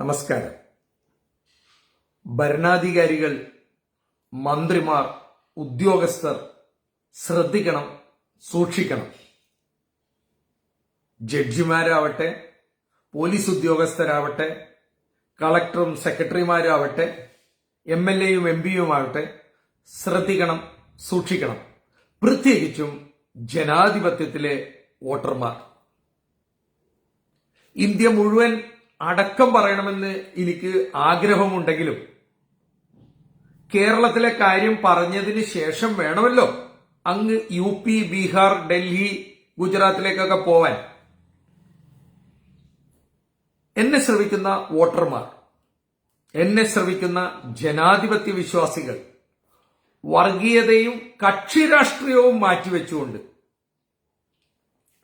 നമസ്കാരം. ഭരണാധികാരികൾ മന്ത്രിമാർ ഉദ്യോഗസ്ഥർ ശ്രദ്ധിക്കണം സൂക്ഷിക്കണം. ജഡ്ജിമാരാവട്ടെ പോലീസ് ഉദ്യോഗസ്ഥരാവട്ടെ കളക്ടറും സെക്രട്ടറിമാരാവട്ടെ എം എൽ എയും എം പിയുമാവട്ടെ ശ്രദ്ധിക്കണം സൂക്ഷിക്കണം. പ്രത്യേകിച്ചും ജനാധിപത്യത്തിലെ വോട്ടർമാർ. ഇന്ത്യ മുഴുവൻ അടക്കം പറയണമെന്ന് എനിക്ക് ആഗ്രഹമുണ്ടെങ്കിലും കേരളത്തിലെ കാര്യം പറഞ്ഞതിന് ശേഷം വേണമല്ലോ അങ്ങ് യു പി ബീഹാർ ഡൽഹി ഗുജറാത്തിലേക്കൊക്കെ പോവാൻ. എന്നെ ശ്രവിക്കുന്ന വോട്ടർമാർ എന്നെ ശ്രവിക്കുന്ന ജനാധിപത്യ വിശ്വാസികൾ വർഗീയതയും കക്ഷി രാഷ്ട്രീയവും മാറ്റിവെച്ചുകൊണ്ട്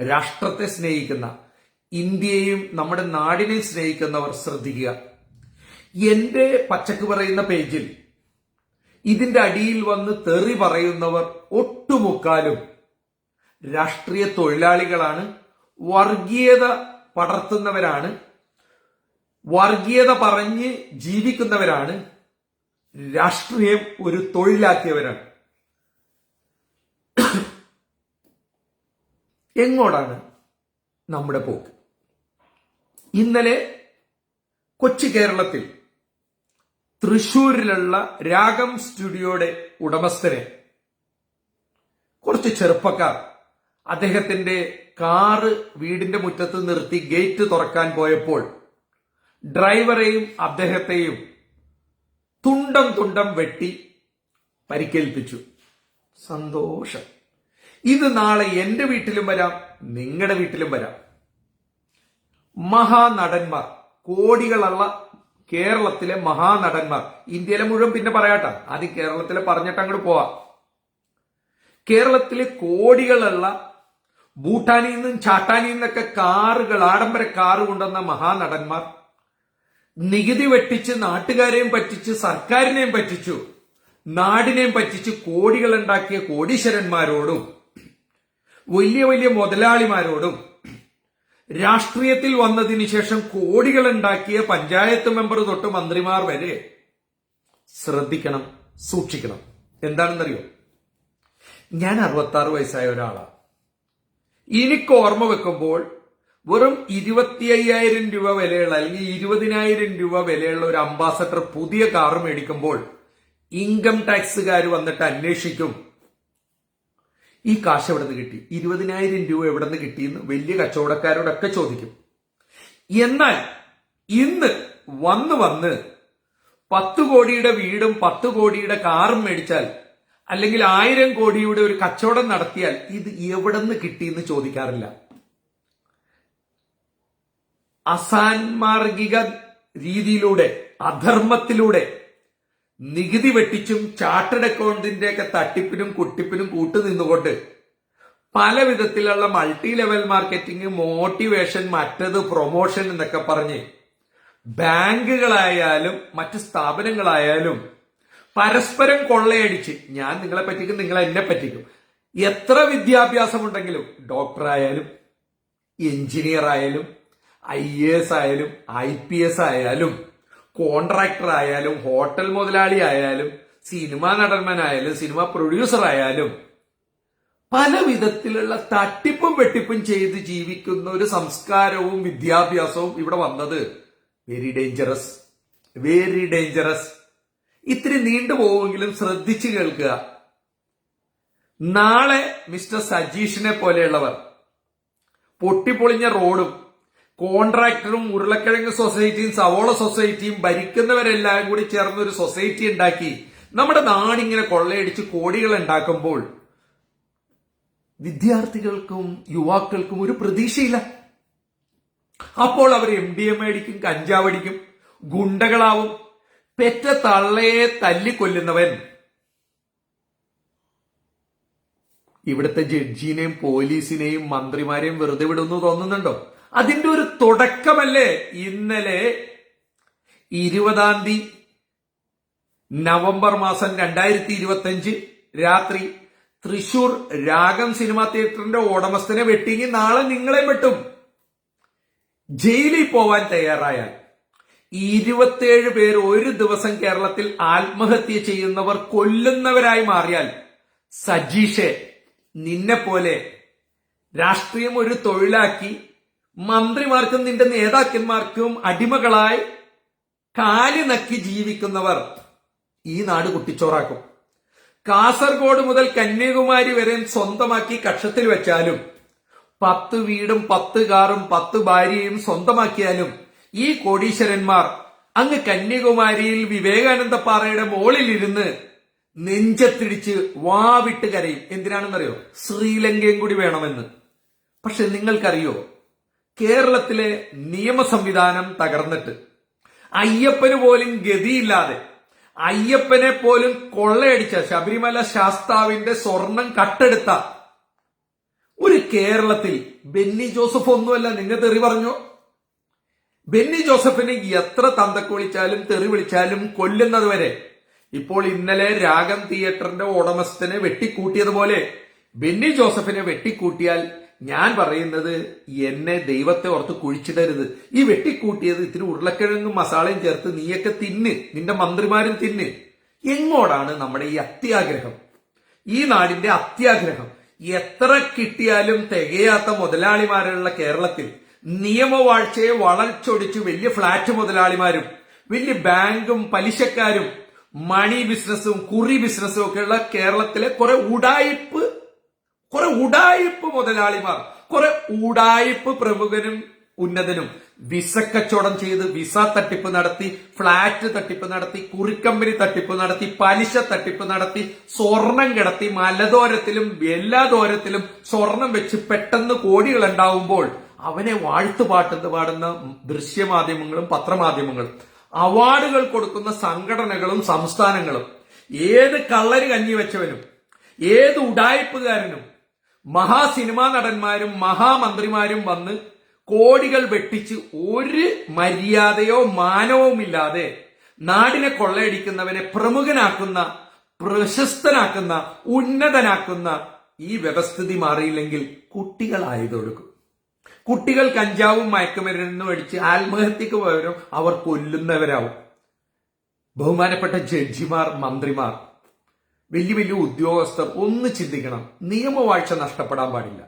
രാഷ്ട്രത്തെ സ്നേഹിക്കുന്ന ഇന്ത്യയെയും നമ്മുടെ നാടിനെയും സ്നേഹിക്കുന്നവർ ശ്രദ്ധിക്കുക. എന്റെ പച്ചക്ക് പറയുന്ന പേജിൽ ഇതിന്റെ അടിയിൽ വന്ന് തെറി പറയുന്നവർ ഒട്ടുമുക്കാലും രാഷ്ട്രീയ തൊഴിലാളികളാണ് വർഗീയത പടർത്തുന്നവരാണ് വർഗീയത പറഞ്ഞ് ജീവിക്കുന്നവരാണ് രാഷ്ട്രീയം ഒരു തൊഴിലാക്കിയവരാണ്. എങ്ങോട്ടാണ് നമ്മുടെ പോക്ക്? ഇന്നലെ കൊച്ചി കേരളത്തിൽ തൃശൂരിലുള്ള രാഗം സ്റ്റുഡിയോയുടെ ഉടമസ്ഥനെ കുറച്ച് ചെറുപ്പക്കാർ അദ്ദേഹത്തിന്റെ കാറ് വീടിന്റെ മുറ്റത്ത് നിർത്തി ഗേറ്റ് തുറക്കാൻ പോയപ്പോൾ ഡ്രൈവറെയും അദ്ദേഹത്തെയും തുണ്ടം തുണ്ടം വെട്ടി പരിക്കേൽപ്പിച്ചു. സന്തോഷം. ഇത് നാളെ എന്റെ വീട്ടിലും വരാം നിങ്ങളുടെ വീട്ടിലും വരാം. മഹാനടന്മാർ കോടികളുള്ള കേരളത്തിലെ മഹാനടന്മാർ. ഇന്ത്യയിലെ മുഴുവൻ പിന്നെ പറയാട്ട. ആദ്യം കേരളത്തിലെ പറഞ്ഞിട്ട് അങ്ങോട്ട് പോവാം. കേരളത്തിലെ കോടികളുള്ള ഭൂട്ടാനിൽ നിന്നും ചാട്ടാനിൽ നിന്നൊക്കെ കാറുകൾ ആഡംബര കാറ് കൊണ്ടുവന്ന മഹാനടന്മാർ നികുതി വെട്ടിച്ച് നാട്ടുകാരെയും പറ്റിച്ച് സർക്കാരിനെയും പറ്റിച്ചു നാടിനെയും പറ്റിച്ച് കോടികൾ ഉണ്ടാക്കിയ കോടീശ്വരന്മാരോടും വലിയ വലിയ മുതലാളിമാരോടും രാഷ്ട്രീയത്തിൽ വന്നതിന് ശേഷം കോടികൾ ഉണ്ടാക്കിയ പഞ്ചായത്ത് മെമ്പർ തൊട്ട് മന്ത്രിമാർ വരെ ശ്രദ്ധിക്കണം സൂക്ഷിക്കണം. എന്താണെന്നറിയോ? ഞാൻ അറുപത്താറ് വയസ്സായ ഒരാളാണ് എനിക്ക് ഓർമ്മ വെക്കുമ്പോൾ വെറും ഇരുപത്തി അയ്യായിരം രൂപ വിലയുള്ള അല്ലെങ്കിൽ ഇരുപതിനായിരം രൂപ വിലയുള്ള ഒരു അംബാസഡർ പുതിയ കാർ മേടിക്കുമ്പോൾ ഇൻകം ടാക്സുകാർ വന്നിട്ട് അന്വേഷിക്കും. ഈ കാശ് എവിടെ നിന്ന് കിട്ടി? ഇരുപതിനായിരം രൂപ എവിടെ നിന്ന് കിട്ടിയെന്ന് വലിയ കച്ചവടക്കാരോടൊക്കെ ചോദിക്കും. എന്നാൽ ഇന്ന് വന്ന് വന്ന് പത്ത് കോടിയുടെ വീടും പത്ത് കോടിയുടെ കാറും മേടിച്ചാൽ അല്ലെങ്കിൽ ആയിരം കോടിയുടെ ഒരു കച്ചവടം നടത്തിയാൽ ഇത് എവിടെ നിന്ന് കിട്ടിയെന്ന് ചോദിക്കാറില്ല. അസാൻമാർഗിക രീതിയിലൂടെ അധർമ്മത്തിലൂടെ നികുതി വെട്ടിച്ചും ചാർട്ടേഡ് അക്കൗണ്ടിന്റെ ഒക്കെ തട്ടിപ്പിനും കുട്ടിപ്പിനും കൂട്ടു നിന്നുകൊണ്ട് പല വിധത്തിലുള്ള മൾട്ടി ലെവൽ മാർക്കറ്റിംഗ് മോട്ടിവേഷൻ മറ്റത് പ്രൊമോഷൻ എന്നൊക്കെ പറഞ്ഞ് ബാങ്കുകളായാലും മറ്റ് സ്ഥാപനങ്ങളായാലും പരസ്പരം കൊള്ളയടിച്ച് ഞാൻ നിങ്ങളെ പറ്റിക്കും നിങ്ങൾ എന്നെ പറ്റിക്കും. എത്ര വിദ്യാഭ്യാസം ഉണ്ടെങ്കിലും ഡോക്ടറായാലും എഞ്ചിനീയർ ആയാലും ഐ എസ് ആയാലും ഐ പി എസ് ആയാലും കോൺട്രാക്ടർ ആയാലും ഹോട്ടൽ മുതലാളി ആയാലും സിനിമാ നടന്മാനായാലും സിനിമ പ്രൊഡ്യൂസർ ആയാലും പല വിധത്തിലുള്ള തട്ടിപ്പും വെട്ടിപ്പും ചെയ്ത് ജീവിക്കുന്ന ഒരു സംസ്കാരവും വിദ്യാഭ്യാസവും ഇവിടെ വന്നത് വെരി ഡേഞ്ചറസ് വെരി ഡേഞ്ചറസ് ഇത്തിരി നീണ്ടുപോകുമെങ്കിലും ശ്രദ്ധിച്ചു കേൾക്കുക. നാളെ മിസ്റ്റർ സജീഷിനെ പോലെയുള്ളവർ പൊട്ടിപ്പൊളിഞ്ഞ റോഡും കോൺട്രാക്ടറും ഉരുളക്കിഴങ്ങ് സൊസൈറ്റിയും സവോള സൊസൈറ്റിയും ഭരിക്കുന്നവരെല്ലാം കൂടി ചേർന്ന് ഒരു സൊസൈറ്റി ഉണ്ടാക്കി നമ്മുടെ നാടിങ്ങനെ കൊള്ളയടിച്ച് കോടികൾ ഉണ്ടാക്കുമ്പോൾ വിദ്യാർത്ഥികൾക്കും യുവാക്കൾക്കും ഒരു പ്രതീക്ഷയില്ല. അപ്പോൾ അവർ എം ഡി എം അടിക്കും കഞ്ചാവടിക്കും ഗുണ്ടകളാവും പെറ്റ തള്ളയെ തല്ലിക്കൊല്ലുന്നവൻ. ഇവിടുത്തെ ജഡ്ജിനെയും പോലീസിനെയും മന്ത്രിമാരെയും വെറുതെ വിടുന്നു തോന്നുന്നുണ്ടോ? അതിന്റെ ഒരു തുടക്കമല്ലേ? ഇന്നലെ ഇരുപതാം തീയതി നവംബർ മാസം രണ്ടായിരത്തി ഇരുപത്തി രാത്രി തൃശൂർ രാഗം സിനിമാ തിയേറ്ററിന്റെ ഉടമസ്ഥനെ വെട്ടിങ്ങി നാളെ നിങ്ങളെ വെട്ടും. ജയിലിൽ പോവാൻ തയ്യാറായാൽ ഇരുപത്തിയേഴ് പേർ ഒരു ദിവസം കേരളത്തിൽ ആത്മഹത്യ ചെയ്യുന്നവർ കൊല്ലുന്നവരായി മാറിയാൽ സജീഷെ നിന്നെ പോലെ രാഷ്ട്രീയം ഒരു തൊഴിലാക്കി മന്ത്രിമാർക്കും നിന്റെ നേതാക്കന്മാർക്കും അടിമകളായി കാലി നക്കി ജീവിക്കുന്നവർ ഈ നാട് കുട്ടിച്ചോറാക്കും. കാസർഗോഡ് മുതൽ കന്യാകുമാരി വരെ സ്വന്തമാക്കി കക്ഷത്തിൽ വെച്ചാലും പത്ത് വീടും പത്ത് കാറും പത്ത് ഭാര്യയും സ്വന്തമാക്കിയാലും ഈ കോടീശ്വരന്മാർ അങ്ങ് കന്യാകുമാരിയിൽ വിവേകാനന്ദ പാറയുടെ മുകളിലിരുന്ന് നെഞ്ചത്തിടിച്ച് വാവിട്ട് കരയും. എന്തിനാണെന്നറിയോ? ശ്രീലങ്കയും കൂടി വേണമെന്ന്. പക്ഷെ നിങ്ങൾക്കറിയോ? കേരളത്തിലെ നിയമ സംവിധാനം തകർന്നിട്ട്. അയ്യപ്പന് പോലും ഗതിയില്ലാതെ അയ്യപ്പനെ പോലും കൊള്ളയടിച്ച ശബരിമല ശാസ്താവിന്റെ സ്വർണം കട്ടെടുത്ത ഒരു കേരളത്തിൽ ബെന്നി ജോസഫ് ഒന്നുമല്ല. നിങ്ങൾ തെറി പറഞ്ഞു? ബെന്നി ജോസഫിന് എത്ര തന്തക്ക് വിളിച്ചാലും തെറി വിളിച്ചാലും കൊല്ലുന്നത് വരെ ഇപ്പോൾ ഇന്നലെ രാഗം തിയേറ്ററിന്റെ ഉടമസ്ഥനെ വെട്ടിക്കൂട്ടിയതുപോലെ ബെന്നി ജോസഫിനെ വെട്ടിക്കൂട്ടിയാൽ ഞാൻ പറയുന്നത് എന്നെ ദൈവത്തെ ഓർത്ത് കുഴിച്ചിടരുത്. ഈ വെട്ടിക്കൂട്ടിയത് ഇത്തിരി ഉരുളക്കിഴങ്ങും മസാലയും ചേർത്ത് നീയൊക്കെ തിന്ന് നിന്റെ മന്ത്രിമാരും തിന്ന്. എങ്ങോടാണ് നമ്മുടെ ഈ അത്യാഗ്രഹം? ഈ നാടിന്റെ അത്യാഗ്രഹം എത്ര കിട്ടിയാലും തികയാത്ത മുതലാളിമാരുള്ള കേരളത്തിൽ നിയമവാഴ്ചയെ വളച്ചൊടിച്ച് വലിയ ഫ്ളാറ്റ് മുതലാളിമാരും വലിയ ബാങ്കും പലിശക്കാരും മണി ബിസിനസ്സും കുറി ബിസിനസ്സും ഒക്കെയുള്ള കേരളത്തിലെ കുറെ ഉടായിപ്പ് കുറെ ഉടായിപ്പ് മുതലാളിമാർ കുറെ ഉടായിപ്പ് പ്രമുഖനും ഉന്നതനും വിസ കച്ചവടം ചെയ്ത് വിസ തട്ടിപ്പ് നടത്തി ഫ്ളാറ്റ് തട്ടിപ്പ് നടത്തി കുറിക്കമ്പനി തട്ടിപ്പ് നടത്തി പലിശ തട്ടിപ്പ് നടത്തി സ്വർണം കിടത്തി മലദോരത്തിലും എല്ലാ ദോരത്തിലും സ്വർണം വെച്ച് പെട്ടെന്ന് കോടികൾ ഉണ്ടാവുമ്പോൾ അവനെ വാഴ്ത്തുപാട്ടെന്ന് പാടുന്ന ദൃശ്യമാധ്യമങ്ങളും പത്രമാധ്യമങ്ങളും അവാർഡുകൾ കൊടുക്കുന്ന സംഘടനകളും സംസ്ഥാനങ്ങളും ഏത് കള്ളര് കഞ്ഞി വെച്ചവനും ഏത് ഉടായ്പുകാരനും മഹാസിനിമാ നടന്മാരും മഹാമന്ത്രിമാരും വന്ന് കോടികൾ വെട്ടിച്ച് ഒരു മര്യാദയോ മാനവുമില്ലാതെ നാടിനെ കൊള്ളയടിക്കുന്നവനെ പ്രമുഖനാക്കുന്ന പ്രശസ്തനാക്കുന്ന ഉന്നതനാക്കുന്ന ഈ വ്യവസ്ഥിതി മാറിയില്ലെങ്കിൽ കുട്ടികളായതൊഴുക്കും കുട്ടികൾ കഞ്ചാവും മയക്കുമരുന്നും അടിച്ച് ആത്മഹത്യക്ക് പകരം അവർ കൊല്ലുന്നവരാവും. ബഹുമാനപ്പെട്ട ജഡ്ജിമാർ മന്ത്രിമാർ വലിയ വലിയ ഉദ്യോഗസ്ഥർ ഒന്ന് ചിന്തിക്കണം. നിയമവാഴ്ച നഷ്ടപ്പെടാൻ പാടില്ല.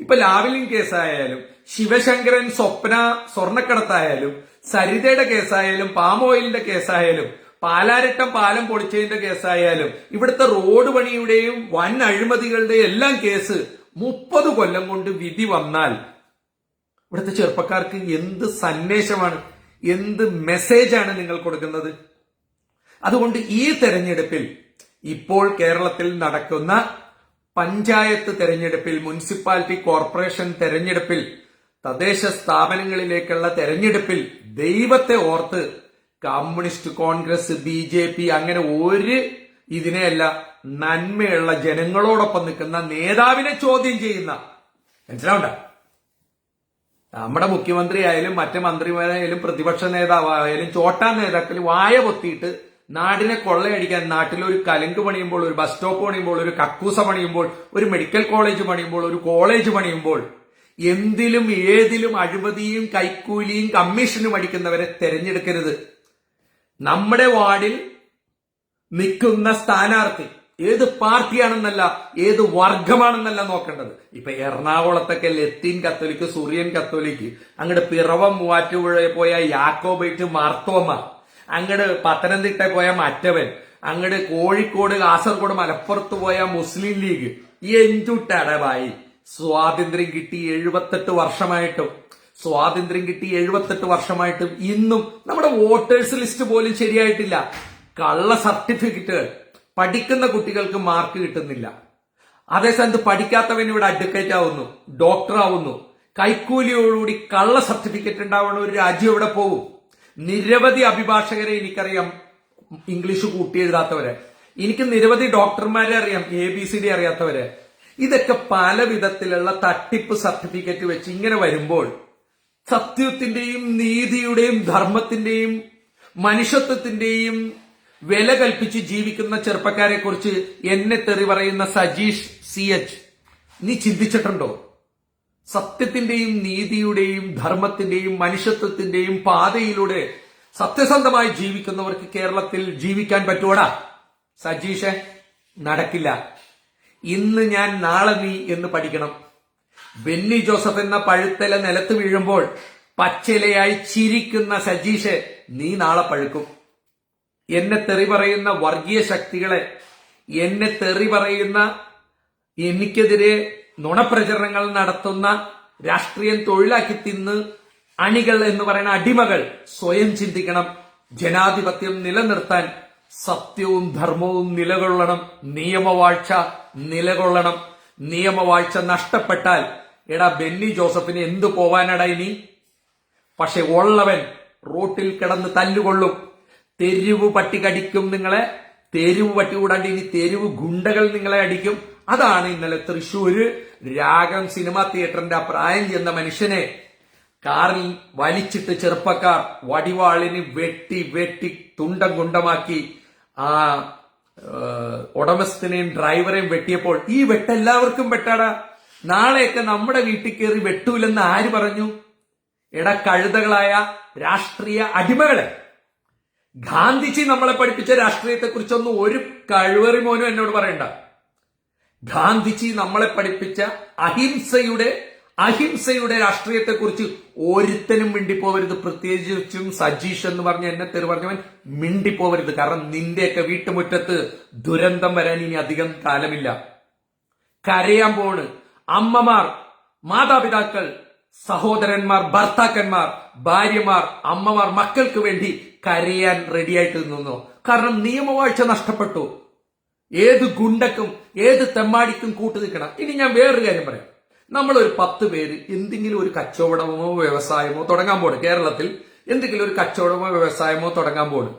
ഇപ്പൊ ലാവലിംഗ് കേസായാലും ശിവശങ്കരൻ സ്വപ്ന സ്വർണക്കടത്തായാലും സരിതയുടെ കേസായാലും പാം ഓയിലിന്റെ കേസായാലും പാലാരട്ടം പാലം പൊളിച്ചതിന്റെ കേസായാലും ഇവിടുത്തെ റോഡ് പണിയുടെയും വൻ അഴിമതികളുടെയും എല്ലാം കേസ് മുപ്പത് കൊല്ലം കൊണ്ട് വിധി വന്നാൽ ഇവിടുത്തെ ചെറുപ്പക്കാർക്ക് എന്ത് സന്ദേശമാണ് എന്ത് മെസ്സേജാണ് നിങ്ങൾ കൊടുക്കുന്നത്? അതുകൊണ്ട് ഈ തെരഞ്ഞെടുപ്പിൽ ഇപ്പോൾ കേരളത്തിൽ നടക്കുന്ന പഞ്ചായത്ത് തെരഞ്ഞെടുപ്പിൽ മുനിസിപ്പാലിറ്റി കോർപ്പറേഷൻ തെരഞ്ഞെടുപ്പിൽ തദ്ദേശ സ്ഥാപനങ്ങളിലേക്കുള്ള തെരഞ്ഞെടുപ്പിൽ ദൈവത്തെ ഓർത്ത് communist Congress B J P അങ്ങനെ ഒരു ഇതിനെയല്ല നന്മയുള്ള ജനങ്ങളോടൊപ്പം നിൽക്കുന്ന നേതാവിനെ ചോദ്യം ചെയ്യുന്ന. മനസ്സിലാവണ്ട? നമ്മുടെ മുഖ്യമന്ത്രിയായാലും മറ്റ് മന്ത്രിമാരായാലും പ്രതിപക്ഷ നേതാവായാലും ചോട്ടാ നേതാക്കൾ വായ പൊത്തിയിട്ട് നാടിനെ കൊള്ളയടിക്കാൻ നാട്ടിൽ ഒരു കലങ്ക് പണിയുമ്പോൾ ഒരു ബസ് സ്റ്റോപ്പ് പണിയുമ്പോൾ ഒരു കക്കൂസ പണിയുമ്പോൾ ഒരു മെഡിക്കൽ കോളേജ് പണിയുമ്പോൾ ഒരു കോളേജ് പണിയുമ്പോൾ എന്തിലും ഏതിലും അഴിമതിയും കൈക്കൂലിയും കമ്മീഷനും അടിക്കുന്നവരെ തെരഞ്ഞെടുക്കരുത്. നമ്മുടെ വാർഡിൽ നിൽക്കുന്ന സ്ഥാനാർത്ഥി ഏത് പാർട്ടിയാണെന്നല്ല ഏത് വർഗമാണെന്നല്ല നോക്കേണ്ടത്. ഇപ്പൊ എറണാകുളത്തൊക്കെ ലത്തീൻ കത്തോലിക്ക് സുറിയൻ കത്തോലിക്ക് അങ്ങോട്ട് പിറവം മൂവാറ്റുപുഴ പോയ യാക്കോബൈറ്റ് മാർത്തോമ അങ്ങട് പത്തനംതിട്ട പോയ മറ്റവൻ അങ്ങട് കോഴിക്കോട് കാസർഗോഡ് മലപ്പുറത്ത് പോയ മുസ്ലിം ലീഗ് എന്തുട്ടടവായി? സ്വാതന്ത്ര്യം കിട്ടി എഴുപത്തെട്ട് വർഷമായിട്ടും സ്വാതന്ത്ര്യം കിട്ടി എഴുപത്തെട്ട് വർഷമായിട്ടും ഇന്നും നമ്മുടെ വോട്ടേഴ്സ് ലിസ്റ്റ് പോലും ശരിയായിട്ടില്ല. കള്ള സർട്ടിഫിക്കറ്റുകൾ പഠിക്കുന്ന കുട്ടികൾക്ക് മാർക്ക് കിട്ടുന്നില്ല. അതേസമയത്ത് പഠിക്കാത്തവൻ ഇവിടെ അഡ്വക്കേറ്റ് ആവുന്നു ഡോക്ടർ ആവുന്നു. കൈക്കൂലിയോടുകൂടി കള്ള സർട്ടിഫിക്കറ്റ് ഉണ്ടാവുന്ന ഒരു രാജ്യം ഇവിടെ പോകും? നിരവധി അഭിഭാഷകരെ എനിക്കറിയാം ഇംഗ്ലീഷ് കൂട്ടി എഴുതാത്തവരെ എനിക്ക് നിരവധി ഡോക്ടർമാരെ അറിയാം എ ബി സി ഡി അറിയാത്തവരെ. ഇതൊക്കെ പല വിധത്തിലുള്ള തട്ടിപ്പ് സർട്ടിഫിക്കറ്റ് വെച്ച് ഇങ്ങനെ വരുമ്പോൾ സത്യത്തിന്റെയും നീതിയുടെയും ധർമ്മത്തിന്റെയും മനുഷ്യത്വത്തിന്റെയും വില കൽപ്പിച്ച് ജീവിക്കുന്ന ചെറുപ്പക്കാരെ കുറിച്ച് എന്നെ തെറി പറയുന്ന സജീഷ് സി എച്ച്. നീ ചിന്തിച്ചിട്ടുണ്ടോ? സത്യത്തിന്റെയും നീതിയുടെയും ധർമ്മത്തിന്റെയും മനുഷ്യത്വത്തിന്റെയും പാതയിലൂടെ സത്യസന്ധമായി ജീവിക്കുന്നവർക്ക് കേരളത്തിൽ ജീവിക്കാൻ പറ്റുവടാ? സജീഷെ നടക്കില്ല. ഇന്ന് ഞാൻ നാളെ നീ എന്ന് പഠിക്കണം. ബെന്നി ജോസഫ് എന്ന പഴുത്തല നിലത്ത് വീഴുമ്പോൾ പച്ചിലയായി ചിരിക്കുന്ന സജീഷെ നീ നാളെ പഴുക്കും. എന്നെ തെറി പറയുന്ന വർഗീയ ശക്തികളെ എന്നെ തെറി പറയുന്ന എനിക്കെതിരെ നുണപ്രചരണങ്ങൾ നടത്തുന്ന രാഷ്ട്രീയം തൊഴിലാക്കി തിന്ന് അണികൾ എന്ന് പറയുന്ന അടിമകൾ സ്വയം ചിന്തിക്കണം. ജനാധിപത്യം നിലനിർത്താൻ സത്യവും ധർമ്മവും നിലകൊള്ളണം. നിയമവാഴ്ച നിലകൊള്ളണം. നിയമവാഴ്ച നഷ്ടപ്പെട്ടാൽ എടാ ബെന്നി ജോസഫിന് എന്തു പോവാനടാ ഇനി? പക്ഷെ ഉള്ളവൻ റോട്ടിൽ കിടന്ന് തല്ലുകൊള്ളും. തെരുവ് പട്ടി കടിക്കും നിങ്ങളെ. തെരുവ് പട്ടി കൂടാണ്ട് ഇനി തെരുവ് ഗുണ്ടകൾ നിങ്ങളെ അടിക്കും. അതാണ് ഇന്നലെ തൃശ്ശൂര് രാഗം സിനിമാ തിയേറ്ററിന്റെ പ്രായം ചെന്ന മനുഷ്യനെ കാറിൽ വലിച്ചിട്ട് ചെറുപ്പക്കാർ വടിവാളിന് വെട്ടി വെട്ടി തുണ്ടം കുണ്ടമാക്കി ആ ഉടമസ്ഥനെയും ഡ്രൈവറെയും വെട്ടിയപ്പോൾ ഈ വെട്ട് എല്ലാവർക്കും വെട്ടാടാ. നാളെയൊക്കെ നമ്മുടെ വീട്ടിൽ കയറി വെട്ടൂലെന്ന് ആര് പറഞ്ഞു? എട കഴുതകളായ രാഷ്ട്രീയ അടിമകളെ. ഗാന്ധിജി നമ്മളെ പഠിപ്പിച്ച രാഷ്ട്രീയത്തെ കുറിച്ചൊന്നും ഒരു കഴിവറി മോനും എന്നോട് പറയണ്ട. ഗാന്ധിജി നമ്മളെ പഠിപ്പിച്ച അഹിംസയുടെ അഹിംസയുടെ രാഷ്ട്രീയത്തെക്കുറിച്ച് ഒരുത്തനും മിണ്ടിപ്പോവരുത്. പ്രത്യേകിച്ചും സജീഷ് എന്ന് പറഞ്ഞ എന്നെ തെറി പറഞ്ഞവൻ മിണ്ടിപ്പോവരുത്. കാരണം നിന്റെയൊക്കെ വീട്ടുമുറ്റത്ത് ദുരന്തം വരാൻ ഇനി അധികം കാലമില്ല. കരയാൻ പോണ്. അമ്മമാർ മാതാപിതാക്കൾ സഹോദരന്മാർ ഭർത്താക്കന്മാർ ഭാര്യമാർ അമ്മമാർ മക്കൾക്ക് വേണ്ടി കരയാൻ റെഡിയായിട്ട് നിന്നു? കാരണം നിയമവാഴ്ച നഷ്ടപ്പെട്ടു. ഏത് ഗുണ്ടക്കും ഏത് തെമ്മാടിക്കും കൂട്ടു നിൽക്കണം. ഇനി ഞാൻ വേറൊരു കാര്യം പറയാം. നമ്മൾ ഒരു പത്ത് പേര് എന്തെങ്കിലും ഒരു കച്ചവടമോ വ്യവസായമോ തുടങ്ങാൻ പോണ്. കേരളത്തിൽ എന്തെങ്കിലും ഒരു കച്ചവടമോ വ്യവസായമോ തുടങ്ങാൻ പോണ്.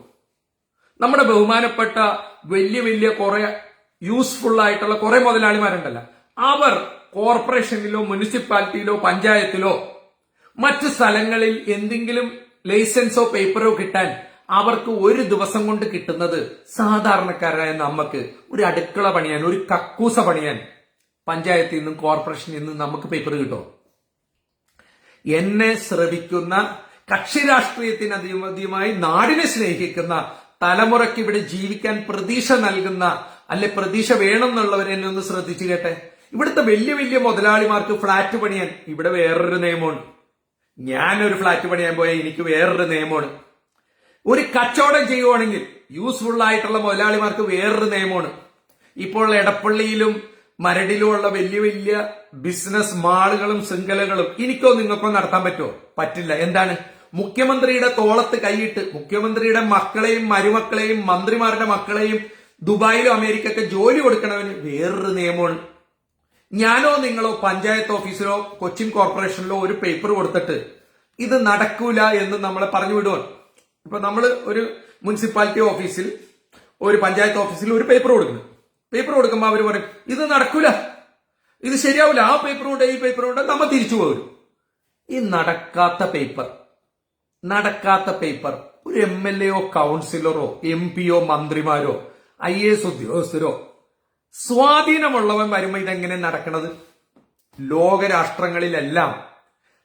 നമ്മുടെ ബഹുമാനപ്പെട്ട വലിയ വലിയ കുറെ യൂസ്ഫുൾ ആയിട്ടുള്ള കുറെ മുതലാളിമാരുണ്ടല്ലോ. അവർ കോർപ്പറേഷനിലോ മുനിസിപ്പാലിറ്റിയിലോ പഞ്ചായത്തിലോ മറ്റ് സ്ഥലങ്ങളിൽ എന്തെങ്കിലും ലൈസൻസോ പേപ്പറോ കിട്ടാൻ അവർക്ക് ഒരു ദിവസം കൊണ്ട് കിട്ടുന്നത് സാധാരണക്കാരായ നമുക്ക് ഒരു അടുക്കള പണിയാൻ ഒരു കക്കൂസ പണിയാൻ പഞ്ചായത്തിൽ നിന്നും കോർപ്പറേഷനിൽ നിന്നും നമുക്ക് പേപ്പർ കിട്ടുമോ എന്നെ ശ്രവിക്കുന്ന കക്ഷി രാഷ്ട്രീയത്തിന് അധികമായി നാടിനെ സ്നേഹിക്കുന്ന തലമുറയ്ക്ക് ഇവിടെ ജീവിക്കാൻ പ്രതീക്ഷ നൽകുന്ന അല്ലെ പ്രതീക്ഷ വേണം എന്നുള്ളവർ എന്നെ ഒന്ന് ശ്രദ്ധിച്ചു കേട്ടെ. ഇവിടുത്തെ വലിയ വലിയ മുതലാളിമാർക്ക് ഫ്ളാറ്റ് പണിയാൻ ഇവിടെ വേറൊരു നിയമമാണ് ഞാനൊരു ഫ്ളാറ്റ് പണിയാൻ പോയാൽ എനിക്ക് വേറൊരു നിയമമാണ് ഒരു കച്ചവടം ചെയ്യുവാണെങ്കിൽ യൂസ്ഫുൾ ആയിട്ടുള്ള മുതലാളിമാർക്ക് വേറൊരു നിയമമാണ്. ഇപ്പോൾ എടപ്പള്ളിയിലും മരടിലുമുള്ള വലിയ വലിയ ബിസിനസ് മാളുകളും ശൃംഖലകളും എനിക്കോ നിങ്ങൾക്കോ നടത്താൻ പറ്റുമോ? പറ്റില്ല. എന്താണ്? മുഖ്യമന്ത്രിയുടെ തോളത്ത് കൈയിട്ട് മുഖ്യമന്ത്രിയുടെ മക്കളെയും മരുമക്കളെയും മന്ത്രിമാരുടെ മക്കളെയും ദുബായിലോ അമേരിക്കൊക്കെ ജോലി കൊടുക്കണവന് വേറൊരു നിയമമാണ്. ഞാനോ നിങ്ങളോ പഞ്ചായത്ത് ഓഫീസിലോ കൊച്ചിൻ കോർപ്പറേഷനിലോ ഒരു പേപ്പർ കൊടുത്തിട്ട് ഇത് നടക്കൂല എന്ന് നമ്മളെ പറഞ്ഞു വിടുവാൻ. ഇപ്പൊ നമ്മൾ ഒരു മുനിസിപ്പാലിറ്റി ഓഫീസിൽ ഒരു പഞ്ചായത്ത് ഓഫീസിൽ ഒരു പേപ്പർ കൊടുക്കുന്നു. പേപ്പർ കൊടുക്കുമ്പോൾ അവർ പറയും ഇത് നടക്കൂല. ഇത് ശരിയാവില്ല ആ പേപ്പർ കൊണ്ട് ഈ പേപ്പർ കൊണ്ട് നമ്മൾ തിരിച്ചു പോകും ഈ നടക്കാത്ത പേപ്പർ നടക്കാത്ത പേപ്പർ ഒരു എം എൽ എയോ കൗൺസിലറോ എം പിയോ മന്ത്രിമാരോ ഐ എ എസ് ഉദ്യോഗസ്ഥരോ സ്വാധീനമുള്ളവൻ വരുമ്പോൾ ഇതെങ്ങനെ നടക്കണത്? ലോകരാഷ്ട്രങ്ങളിലെല്ലാം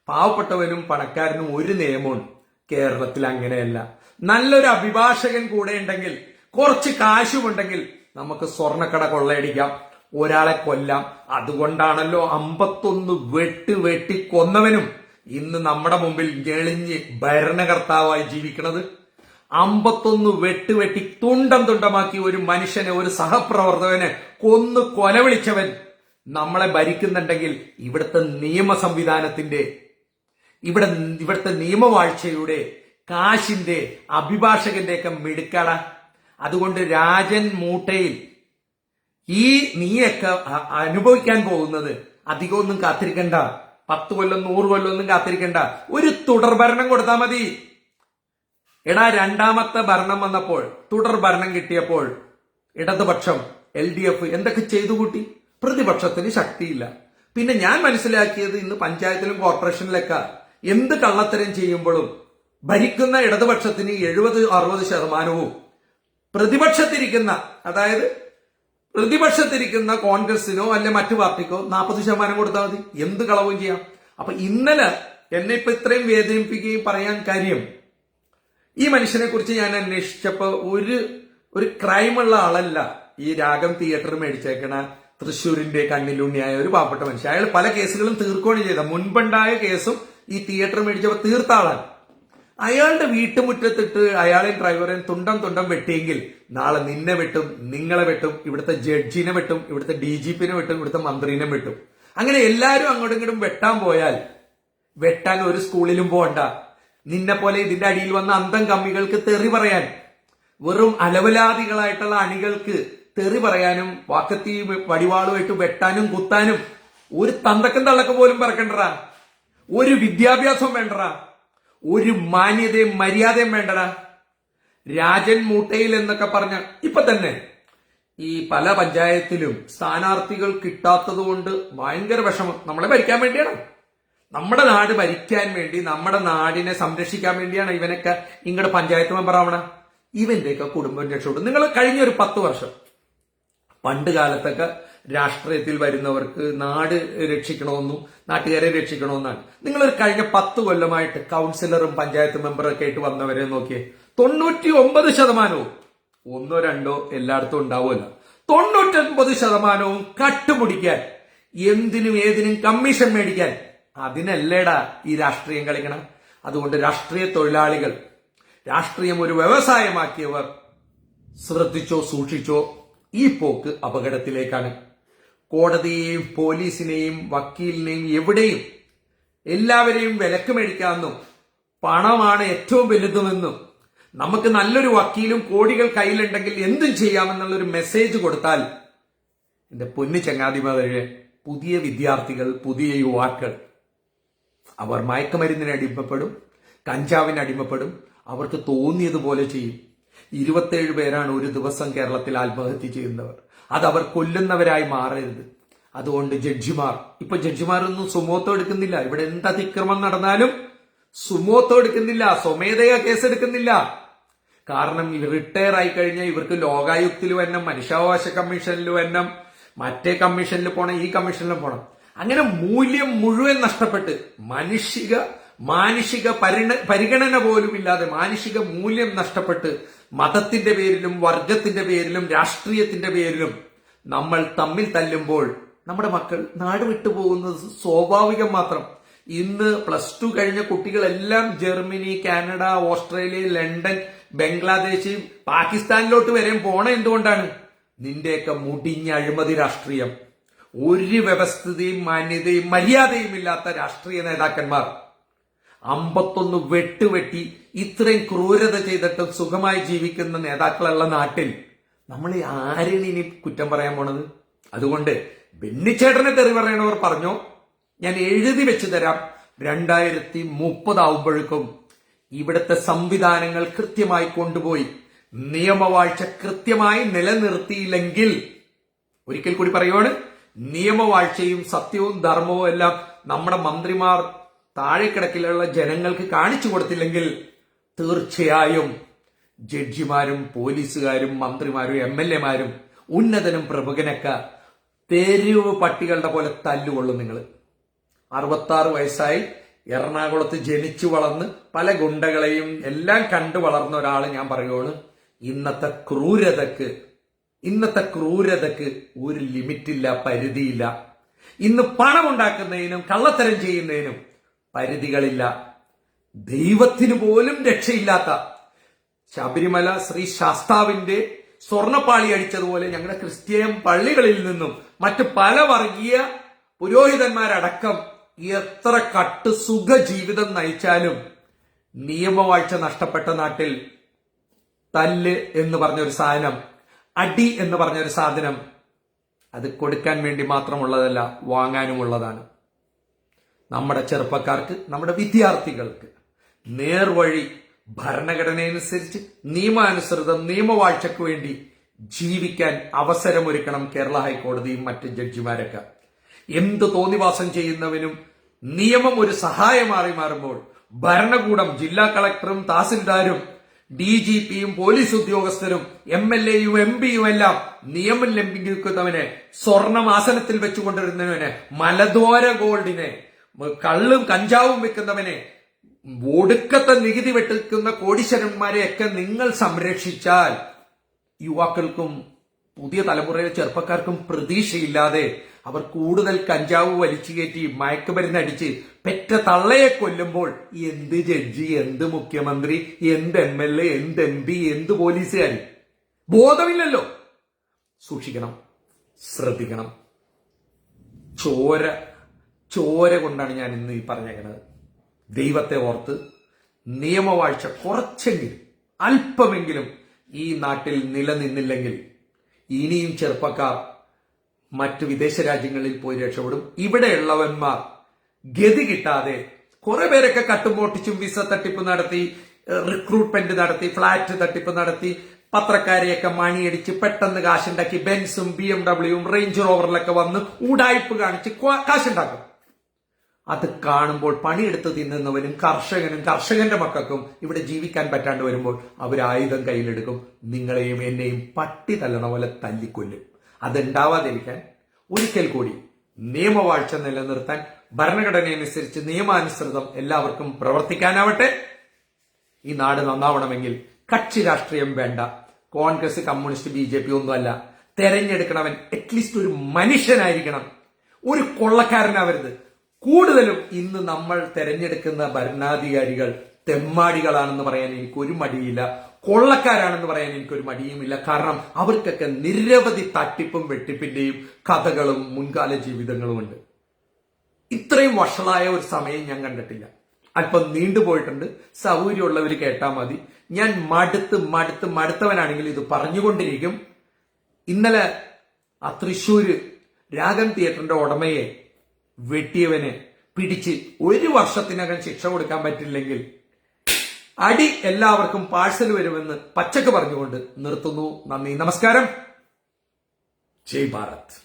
പാവപ്പെട്ടവനും പണക്കാരനും ഒരു നിയമമുണ്ട്. കേരളത്തിൽ അങ്ങനെയല്ല നല്ലൊരു അഭിഭാഷകൻ കൂടെ ഉണ്ടെങ്കിൽ കുറച്ച് കാശുമുണ്ടെങ്കിൽ നമുക്ക് സ്വർണക്കട കൊള്ളയടിക്കാം. ഒരാളെ കൊല്ലാം. അതുകൊണ്ടാണല്ലോ അമ്പത്തൊന്ന് വെട്ട് വെട്ടി കൊന്നവനും ഇന്ന് നമ്മുടെ മുമ്പിൽ ഞെളിഞ്ഞ് ഭരണകർത്താവായി ജീവിക്കുന്നത് അമ്പത്തൊന്ന് വെട്ട് വെട്ടി തുണ്ടം തുണ്ടമാക്കി ഒരു മനുഷ്യനെ ഒരു സഹപ്രവർത്തകനെ കൊന്നു കൊലവിളിച്ചവൻ നമ്മളെ ഭരിക്കുന്നുണ്ടെങ്കിൽ ഇവിടുത്തെ നിയമ സംവിധാനത്തിന്റെ ഇവിടെ ഇവിടുത്തെ നിയമവാഴ്ചയുടെ കാശിന്റെ അഭിഭാഷകന്റെ ഒക്കെ മിടുക്കട. അതുകൊണ്ട് രാജൻ മൂട്ടയിൽ ഈ നീയൊക്കെ അനുഭവിക്കാൻ പോകുന്നത് അധികമൊന്നും കാത്തിരിക്കണ്ട. പത്ത് കൊല്ലം നൂറ് കൊല്ലം ഒന്നും കാത്തിരിക്കണ്ട. ഒരു തുടർ ഭരണം കൊടുത്താൽ മതി. എടാ രണ്ടാമത്തെ ഭരണം വന്നപ്പോൾ തുടർ ഭരണം കിട്ടിയപ്പോൾ ഇടതുപക്ഷം എൽ ഡി എഫ് എന്തൊക്കെ ചെയ്തു കൂട്ടി? പ്രതിപക്ഷത്തിന് ശക്തിയില്ല. പിന്നെ ഞാൻ മനസ്സിലാക്കിയത് ഇന്ന് പഞ്ചായത്തിലും കോർപ്പറേഷനിലൊക്കെ എന്ത് കള്ളത്തരം ചെയ്യുമ്പോഴും ഭരിക്കുന്ന ഇടതുപക്ഷത്തിന് എഴുപത് അറുപത് ശതമാനവും പ്രതിപക്ഷത്തിരിക്കുന്ന അതായത് പ്രതിപക്ഷത്തിരിക്കുന്ന കോൺഗ്രസിനോ അല്ലെ മറ്റു പാർട്ടിക്കോ നാൽപ്പത് ശതമാനം കൊടുത്താൽ മതി. എന്ത് കളവും ചെയ്യാം? അപ്പൊ ഇന്നലെ എന്നെ ഇപ്പൊ ഇത്രയും വേദനിപ്പിക്കുകയും പറയാൻ കാര്യം ഈ മനുഷ്യനെ കുറിച്ച് ഞാൻ അന്വേഷിച്ചപ്പോ ഒരു ഒരു ക്രൈമുള്ള ആളല്ല ഈ രാഗം തിയേറ്റർ മേടിച്ചേക്കണ തൃശ്ശൂരിന്റെ കണ്ണിലുണ്ണിയായ ഒരു പാവപ്പെട്ട മനുഷ്യൻ അയാൾ പല കേസുകളും തീർക്കുകയാണ് ചെയ്ത മുൻപുണ്ടായ കേസും ഈ തിയേറ്റർ മേടിച്ചപ്പോ തീർത്താളാൻ. അയാളുടെ വീട്ടുമുറ്റത്തിട്ട് അയാളെയും ഡ്രൈവറെയും തുണ്ടം തുണ്ടം വെട്ടിയെങ്കിൽ നാളെ നിന്നെ വെട്ടും നിങ്ങളെ വെട്ടും ഇവിടുത്തെ ജഡ്ജിനെ വെട്ടും ഇവിടുത്തെ ഡി ജി പിനെ വെട്ടും ഇവിടുത്തെ മന്ത്രിനെ വെട്ടും. അങ്ങനെ എല്ലാവരും അങ്ങോട്ടും ഇങ്ങോട്ടും വെട്ടാൻ പോയാൽ വെട്ടാൻ ഒരു സ്കൂളിലും പോകണ്ട നിന്നെ പോലെ ഇതിന്റെ അടിയിൽ വന്ന അന്തം കമ്മികൾക്ക് തെറി പറയാൻ വെറും അലവലാദികളായിട്ടുള്ള അണികൾക്ക് തെറി പറയാനും വാക്കത്തി വടിവാളുമായിട്ട് വെട്ടാനും കുത്താനും ഒരു തന്തക്കം തള്ളക്ക് പോലും പറക്കണ്ടടാ. ഒരു വിദ്യാഭ്യാസം വേണ്ടടാ. ഒരു മാന്യതയും മര്യാദയും വേണ്ടടാ. രാജൻ മൂട്ടയിൽ എന്നൊക്കെ പറഞ്ഞ ഇപ്പൊ തന്നെ ഈ പല പഞ്ചായത്തിലും സ്ഥാനാർത്ഥികൾ കിട്ടാത്തത് കൊണ്ട് ഭയങ്കര വിഷമം. നമ്മളെ ഭരിക്കാൻ വേണ്ടിയാണ്. നമ്മുടെ നാട് ഭരിക്കാൻ വേണ്ടി നമ്മുടെ നാടിനെ സംരക്ഷിക്കാൻ വേണ്ടിയാണ് ഇവനൊക്കെ ഇങ്ങടെ പഞ്ചായത്ത് മെമ്പർ ആവണ. ഇവന്റെയൊക്കെ കുടുംബം രക്ഷപ്പെടും നിങ്ങൾ കഴിഞ്ഞ ഒരു പത്ത് വർഷം പണ്ട് കാലത്തൊക്കെ രാഷ്ട്രീയത്തിൽ വരുന്നവർക്ക് നാട് രക്ഷിക്കണമെന്നും നാട്ടുകാരെ രക്ഷിക്കണമെന്നാണ്. നിങ്ങൾ ഒരു കഴിഞ്ഞ പത്ത് കൊല്ലമായിട്ട് കൗൺസിലറും പഞ്ചായത്ത് മെമ്പറൊക്കെ ആയിട്ട് വന്നവരെ നോക്കിയേ. തൊണ്ണൂറ്റി ഒമ്പത് ശതമാനവും ഒന്നോ രണ്ടോ എല്ലായിടത്തും ഉണ്ടാവുമല്ലോ. തൊണ്ണൂറ്റൊൻപത് ശതമാനവും കട്ടുപിടിക്കാൻ എന്തിനും ഏതിനും കമ്മീഷൻ മേടിക്കാൻ. അതിനല്ലേടാ ഈ രാഷ്ട്രീയം കളിക്കണം. അതുകൊണ്ട് രാഷ്ട്രീയ തൊഴിലാളികൾ രാഷ്ട്രീയം ഒരു വ്യവസായമാക്കിയവർ ശ്രദ്ധിച്ചോ സൂക്ഷിച്ചോ ഈ പോക്ക് അപകടത്തിലേക്കാണ്. കോടതിയെയും പോലീസിനെയും വക്കീലിനെയും എവിടെയും എല്ലാവരെയും വിലക്ക് മേടിക്കാമെന്നും പണമാണ് ഏറ്റവും വലുതുമെന്നും നമുക്ക് നല്ലൊരു വക്കീലും കോടികൾ കയ്യിലുണ്ടെങ്കിൽ എന്തും ചെയ്യാമെന്നുള്ളൊരു മെസ്സേജ് കൊടുത്താൽ എന്റെ പൊന്നു ചങ്ങാതിമാരെ പുതിയ വിദ്യാർത്ഥികൾ പുതിയ യുവാക്കൾ. അവർ മയക്കുമരുന്നിന് അടിമപ്പെടും കഞ്ചാവിന് അടിമപ്പെടും അവർക്ക് തോന്നിയതുപോലെ ചെയ്യും. ഇരുപത്തേഴ് പേരാണ് ഒരു ദിവസം കേരളത്തിൽ ആത്മഹത്യ ചെയ്യുന്നവർ. അത് അവർ കൊല്ലുന്നവരായി മാറരുത്. അതുകൊണ്ട് ജഡ്ജിമാർ ഇപ്പൊ ജഡ്ജിമാരൊന്നും സുമോത്തോ എടുക്കുന്നില്ല. ഇവിടെ എന്ത് അതിക്രമം നടന്നാലും സുമോത്തോ എടുക്കുന്നില്ല സ്വമേധയാ കേസെടുക്കുന്നില്ല. കാരണം റിട്ടയർ ആയി കഴിഞ്ഞാൽ ഇവർക്ക് ലോകായുക്തിൽ വരണം മനുഷ്യാവകാശ കമ്മീഷനിൽ വരണം മറ്റേ കമ്മീഷനിൽ പോണം ഈ കമ്മീഷനിലും പോണം. അങ്ങനെ മൂല്യം മുഴുവൻ നഷ്ടപ്പെട്ട് മാനുഷിക മാനുഷിക പരിഗണന പോലും ഇല്ലാതെ മാനുഷിക മൂല്യം നഷ്ടപ്പെട്ട് മതത്തിന്റെ പേരിലും വർഗത്തിന്റെ പേരിലും രാഷ്ട്രീയത്തിന്റെ പേരിലും നമ്മൾ തമ്മിൽ തല്ലുമ്പോൾ നമ്മുടെ മക്കൾ നാട് വിട്ടുപോകുന്നത് സ്വാഭാവികം മാത്രം. ഇന്ന് പ്ലസ് ടു കഴിഞ്ഞ കുട്ടികളെല്ലാം Germany Canada Australia London Bangladesh പാകിസ്ഥാനിലോട്ട് വരെയും പോണ എന്തുകൊണ്ടാണ്? നിന്റെയൊക്കെ മുടിഞ്ഞ അഴിമതി രാഷ്ട്രീയം. ഒരു വ്യവസ്ഥിതിയും മാന്യതയും മര്യാദയും ഇല്ലാത്ത രാഷ്ട്രീയ നേതാക്കന്മാർ. അമ്പത്തൊന്ന് വെട്ടുവെട്ടി ഇത്രയും ക്രൂരത ചെയ്തിട്ട് സുഖമായി ജീവിക്കുന്ന നേതാക്കളുള്ള നാട്ടിൽ നമ്മൾ ആരും ഇനി കുറ്റം പറയാൻ പോണത്? അതുകൊണ്ട് ബെന്നിച്ചേട്ടനെ തെറി പറയണവർ പറഞ്ഞു? ഞാൻ എഴുതി വെച്ചു തരാം. രണ്ടായിരത്തി മുപ്പതാവുമ്പോഴേക്കും ഇവിടുത്തെ സംവിധാനങ്ങൾ കൃത്യമായി കൊണ്ടുപോയി. നിയമവാഴ്ച കൃത്യമായി നിലനിർത്തിയില്ലെങ്കിൽ ഒരിക്കൽ കൂടി പറയുവാണ് നിയമവാഴ്ചയും സത്യവും ധർമ്മവും എല്ലാം നമ്മുടെ മന്ത്രിമാർ താഴെക്കിടക്കിലുള്ള ജനങ്ങൾക്ക് കാണിച്ചു കൊടുത്തില്ലെങ്കിൽ തീർച്ചയായും ജഡ്ജിമാരും പോലീസുകാരും മന്ത്രിമാരും എം എൽ എമാരും ഉന്നതനും പ്രമുഖനൊക്കെ തെരുവ് പട്ടികളുടെ പോലെ തല്ലുകൊള്ളും നിങ്ങൾ അറുപത്താറ് വയസ്സായി എറണാകുളത്ത് ജനിച്ചു വളർന്ന് പല ഗുണ്ടകളെയും എല്ലാം കണ്ടു വളർന്ന ഒരാൾ ഞാൻ പറയുവാണ് ഇന്നത്തെ ക്രൂരതക്ക് ഇന്നത്തെ ക്രൂരതക്ക് ഒരു ലിമിറ്റില്ല പരിധിയില്ല. ഇന്ന് പണമുണ്ടാക്കുന്നതിനും കള്ളത്തരം ചെയ്യുന്നതിനും പരിധികളില്ല. ദൈവത്തിന് പോലും രക്ഷയില്ലാത്ത ശബരിമല ശ്രീ ശാസ്താവിന്റെ സ്വർണപ്പാളി അടിച്ചതുപോലെ ഞങ്ങളുടെ ക്രിസ്ത്യൻ പള്ളികളിൽ നിന്നും മറ്റ് പല വർഗീയ പുരോഹിതന്മാരടക്കം എത്ര കട്ട് സുഖ ജീവിതം നയിച്ചാലും നിയമവാഴ്ച നഷ്ടപ്പെട്ട നാട്ടിൽ തല്ല് എന്ന് പറഞ്ഞൊരു സാധനം അടി എന്ന് പറഞ്ഞൊരു സാധനം അത് കൊടുക്കാൻ വേണ്ടി മാത്രമുള്ളതല്ല വാങ്ങാനുമുള്ളതാണ്. നമ്മുടെ ചെറുപ്പക്കാർക്ക് നമ്മുടെ വിദ്യാർത്ഥികൾക്ക് നേർവഴി ഭരണഘടനയനുസരിച്ച് നിയമാനുസൃതം നിയമവാഴ്ചയ്ക്ക് വേണ്ടി ജീവിക്കാൻ അവസരമൊരുക്കണം കേരള ഹൈക്കോടതിയും മറ്റ് ജഡ്ജിമാരൊക്കെ. എന്ത് തോന്നിവാസം ചെയ്യുന്നവനും നിയമം ഒരു സഹായമായി മാറുമ്പോൾ ഭരണകൂടം ജില്ലാ കളക്ടറും തഹസിൽദാരും ഡി ജി പിയും പോലീസ് ഉദ്യോഗസ്ഥരും എം എൽ എയും എം പിയും എല്ലാം നിയമം ലംഘിക്കുന്നവനെ സ്വർണം ആസനത്തിൽ വെച്ചുകൊണ്ടിരുന്നവനെ മലദ്വാര ഗോൾഡിനെ കള്ളും കഞ്ചാവും വെക്കുന്നവനെ ഒടുക്കത്തെ നികുതി വെട്ടിക്കുന്ന കോടീശ്വരന്മാരെയൊക്കെ നിങ്ങൾ സംരക്ഷിച്ചാൽ യുവാക്കൾക്കും പുതിയ തലമുറയിലെ ചെറുപ്പക്കാർക്കും പ്രതീക്ഷയില്ലാതെ അവർ കൂടുതൽ കഞ്ചാവ് വലിച്ചു കയറ്റി മയക്കുമരുന്നടിച്ച് പെറ്റ തള്ളയെ കൊല്ലുമ്പോൾ എന്ത് ജഡ്ജി എന്ത് മുഖ്യമന്ത്രി എന്ത് എം എൽ എ എന്ത് എം പി എന്ത് പോലീസുകാർ ബോധമില്ലല്ലോ. സൂക്ഷിക്കണം. ശ്രദ്ധിക്കണം. ചോര ചോര കൊണ്ടാണ് ഞാൻ ഇന്ന് ഈ പറഞ്ഞേക്കുന്നത് ദൈവത്തെ ഓർത്ത് നിയമവാഴ്ച കുറച്ചെങ്കിലും അല്പമെങ്കിലും ഈ നാട്ടിൽ നിലനിന്നില്ലെങ്കിൽ ഇനിയും ചെറുപ്പക്കാർ മറ്റു വിദേശ രാജ്യങ്ങളിൽ പോയി രക്ഷപ്പെടും. ഇവിടെയുള്ളവന്മാർ ഗതി കിട്ടാതെ കുറെ പേരൊക്കെ കട്ടുമോട്ടിച്ചും വിസ തട്ടിപ്പ് നടത്തി റിക്രൂട്ട്മെന്റ് നടത്തി ഫ്ളാറ്റ് തട്ടിപ്പ് നടത്തി പത്രക്കാരെയൊക്കെ മണിയടിച്ച് പെട്ടെന്ന് കാശുണ്ടാക്കി ബെൻസും ബി എം ഡബ്ല്യുവും റേഞ്ച് റോവറിലൊക്കെ വന്ന് ഉടായ്പ് കാണിച്ച് കാശുണ്ടാക്കും. അത് കാണുമ്പോൾ പണിയെടുത്ത് തിന്നുന്നവനും കർഷകനും കർഷകന്റെ മക്കൾക്കും ഇവിടെ ജീവിക്കാൻ പറ്റാണ്ട് വരുമ്പോൾ അവർ ആയുധം കയ്യിലെടുക്കും. നിങ്ങളെയും എന്നെയും പട്ടി തല്ലണ പോലെ തല്ലിക്കൊല്ലും. അതുണ്ടാവാതിരിക്കാൻ ഒരിക്കൽ കൂടി നിയമവാഴ്ച നിലനിർത്താൻ ഭരണഘടനയനുസരിച്ച് നിയമാനുസൃതം എല്ലാവർക്കും പ്രവർത്തിക്കാനാവട്ടെ. ഈ നാട് നന്നാവണമെങ്കിൽ കക്ഷി രാഷ്ട്രീയം വേണ്ട. Congress communist B J P ഒന്നുമല്ല. തെരഞ്ഞെടുക്കണവൻ അറ്റ്ലീസ്റ്റ് ഒരു മനുഷ്യനായിരിക്കണം. ഒരു കൊള്ളക്കാരനാവരുത്. കൂടുതലും ഇന്ന് നമ്മൾ തെരഞ്ഞെടുക്കുന്ന ഭരണാധികാരികൾ തെമ്മാടികളാണെന്ന് പറയാൻ എനിക്ക് ഒരു മടിയില്ല. കൊള്ളക്കാരാണെന്ന് പറയാൻ എനിക്കൊരു മടിയുമില്ല. കാരണം അവർക്കൊക്കെ നിരവധി തട്ടിപ്പും വെട്ടിപ്പിന്റെയും കഥകളും മുൻകാല ജീവിതങ്ങളും ഉണ്ട്. ഇത്രയും വഷളായ ഒരു സമയം ഞാൻ കണ്ടിട്ടില്ല. അല്പം നീണ്ടുപോയിട്ടുണ്ട് സൗകര്യമുള്ളവർ കേട്ടാൽ മതി. ഞാൻ മടുത്ത് മടുത്ത് മടുത്തവനാണെങ്കിൽ ഇത് പറഞ്ഞുകൊണ്ടിരിക്കും. ഇന്നലെ ആ തൃശ്ശൂര് രാഗം തിയേറ്ററിന്റെ ഉടമയെ വെട്ടിയവനെ പിടിച്ച് ഒരു വർഷത്തിനകം ശിക്ഷ കൊടുക്കാൻ പറ്റില്ലെങ്കിൽ അടി എല്ലാവർക്കും പാഴ്സൽ വരുമെന്ന് പച്ചക്ക് പറഞ്ഞുകൊണ്ട് നിർത്തുന്നു. നന്ദി. നമസ്കാരം. ജയ് ഭാരത്.